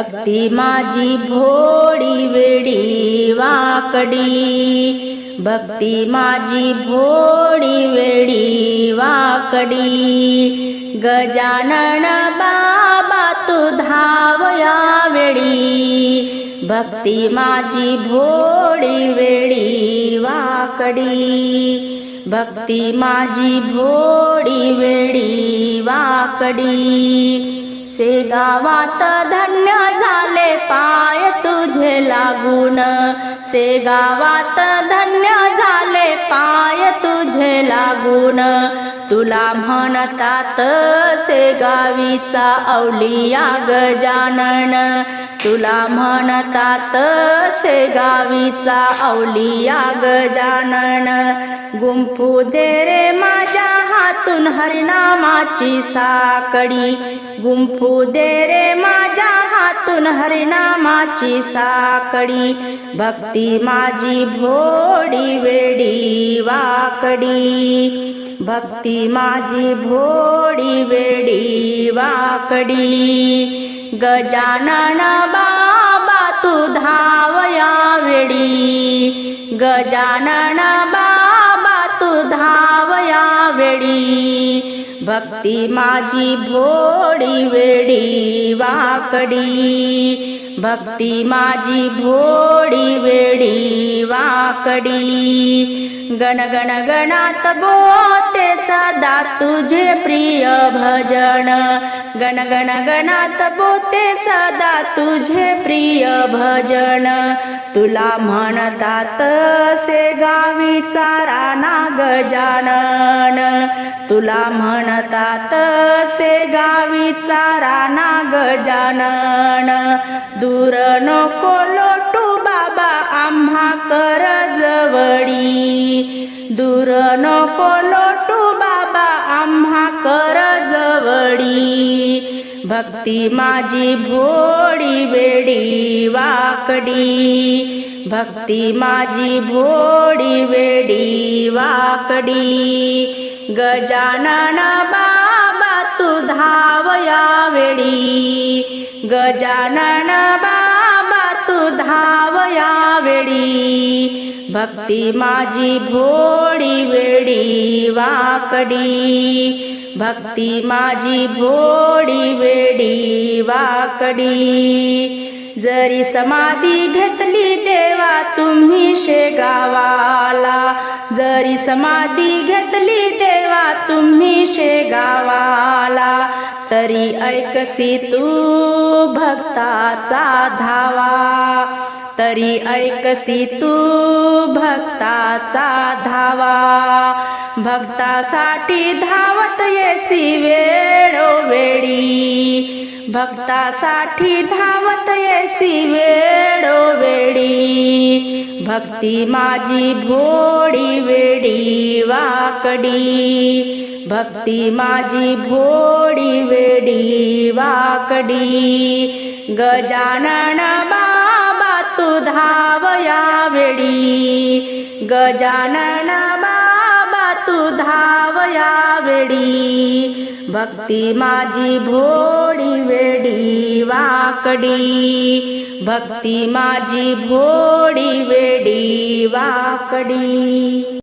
भक्ती माझी भोळी वेडी वाकडी. भक्ती माझी भोळी वेडी वाकडी. गजानन बाबा तू धाव वेळी भक्ती माझी भोळी वेळी वाकडी. भक्ती माझी भोळी वेडी वाकडी. से गावात धन्य झाले पाय तुझे लागून. से गावात धन्य झाले पाय तुझे लागून. तुला म्हणतात से गावीचा अवलिया गजानन तुला म्हणतात से गावीचा अवलिया गजानन गुंफू दे रे माझ्या हातून हरिनामाची साकडी. गुंफू दे रे माझ्या हातून हरिनामाची साकडी. भक्ती माझी भोडी वेडी वाकडी. भक्ती माझी भोडी वेडी वाकडी. गजानन बाबा तू धावया वेडी. गजानन बाबा धावया धाव भक्ती माझी भोडी वेडी वाकडी. भक्ती माझी भोडी वेडी वाकडी. गण गण गणात बोते सदा तुझे प्रिय भजन. गण गण गणात बोते सदा तुझे प्रिय भजन. तुला म्हणतात से गावीचा राणा गजानन. तुला म्हणतात से गावीचा राणा गजानन. दूर नको लोटू बाबा आम्हा कर जवळी. दूर नको लोट जवडी भक्ती माझी भोळी वेडी वाकडी. भक्ती माझी भोडी वेडी वाकडी. गजानन बाबा तू धावया वेडी. गजानन बाबा तू धावया वेडी. भक्ती माझी भोळी वेडी वाकडी. भक्ती माझी भोळी वेडी वाकडी. जरी समाधी घेतली देवा तुम्ही शेगावाला जरी समाधी घेतली देवा तुम्ही शेगावाला तरी ऐकसी तू भक्ताचा धावा. तरी ऐकसी तू भक्ताचा धावा. भक्तासाठी धावत येसी वेळोवेळी भक्तासाठी धावत येसी वेळोवेळी भक्ती माझी भोडी वेडी वाकडी. भक्ती माझी भोडी वेडी वाकडी. गजानन बा तू धाव यावेळी गजानन बाबा तू धाव यावेळी भक्ती माझी भोडी वेडी वाकडी। भक्ती माझी भोडी वेडी वाकडी